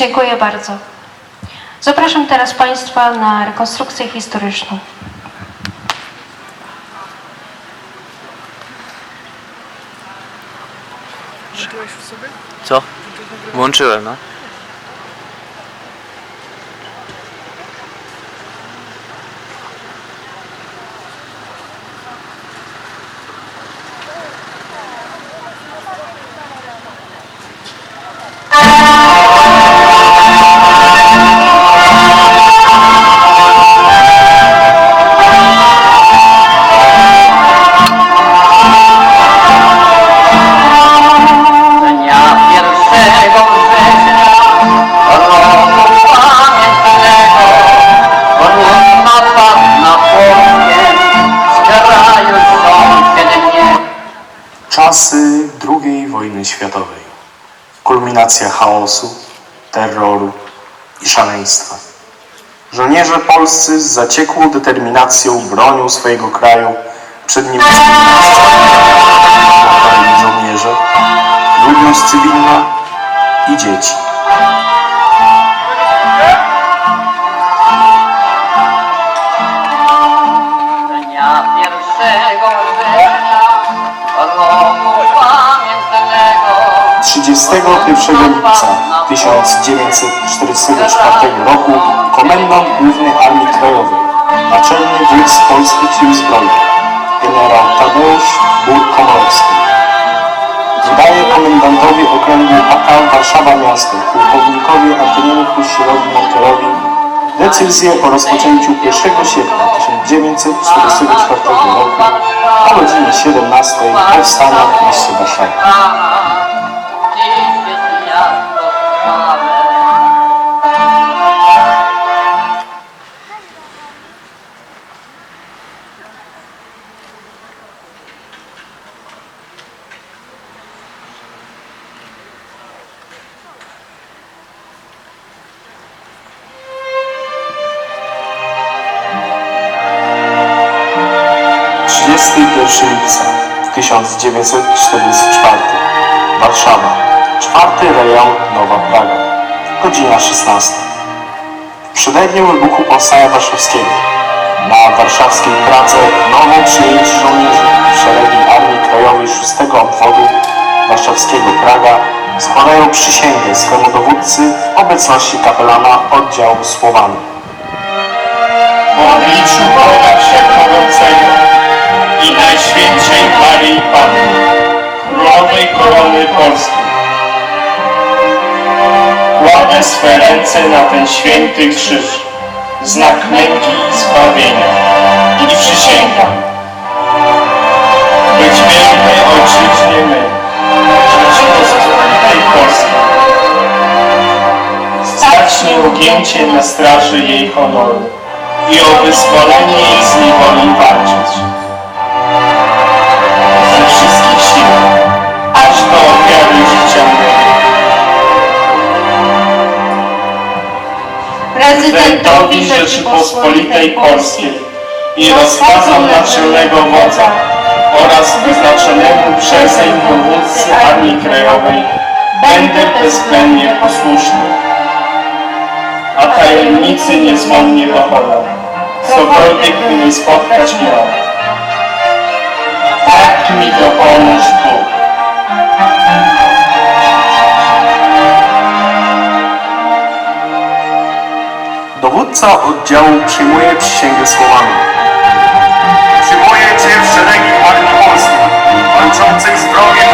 Dziękuję bardzo. Zapraszam teraz Państwa na rekonstrukcję historyczną. Co? Włączyłem, no. Czasy II wojny światowej. Kulminacja chaosu, terroru i szaleństwa. Żołnierze polscy z zaciekłą determinacją bronią swojego kraju przed władcami. żołnierze, ludność cywilna i dzieci. 31 lipca 1944 roku komendant główny Armii Krajowej, naczelny wódz polskich sił zbrojnych, generał Tadeusz Bur-Komorowski. Wydaje komendantowi okręgu AK Warszawa Miasto, pułkownikowi Antoniemu Kuścielowi Monterowi decyzję o rozpoczęciu 1 sierpnia 1944 roku o godzinie 17 powstania w mieście Warszawa. 1 lipca 1944 Warszawa, czwarty rejon Nowa Praga, godzina 16. W przededniu wybuchu Powstania Warszawskiego na warszawskiej Pradze nowo przyjęci żołnierzy w szeregi Armii Krajowej 6 Obwodu Warszawskiego Praga składają przysięgę swemu dowódcy w obecności kapelana oddziału Słowany. W obliczu Boga Wszechmogącego Najświętszej Maryi Panny, Królowej Korony Polskiej. Kładę swe ręce na ten święty krzyż, znak męki i zbawienia i przysięgam być wierny Ojczyźnie my, Rzeczypospolitej Polskiej, stać nieugięcie na straży jej honoru i o wyzwolenie jej z niewoli walczyć. Wszystkich sił, aż do ofiary życia. Prezydentowi Rzeczypospolitej Polskiej i rozkazom naczelnego wodza oraz wyznaczonemu przezeń dowódcy Armii Krajowej będę bezwzględnie posłuszny a tajemnicy niezłomnie dochodzą, cokolwiek mnie spotkać miał. Tak mi dopomóż Bóg. Dowódca oddziału przyjmuje przysięgę słowami. Przyjmuję Cię w szeregi Armii Polskiej, walczących z wrogiem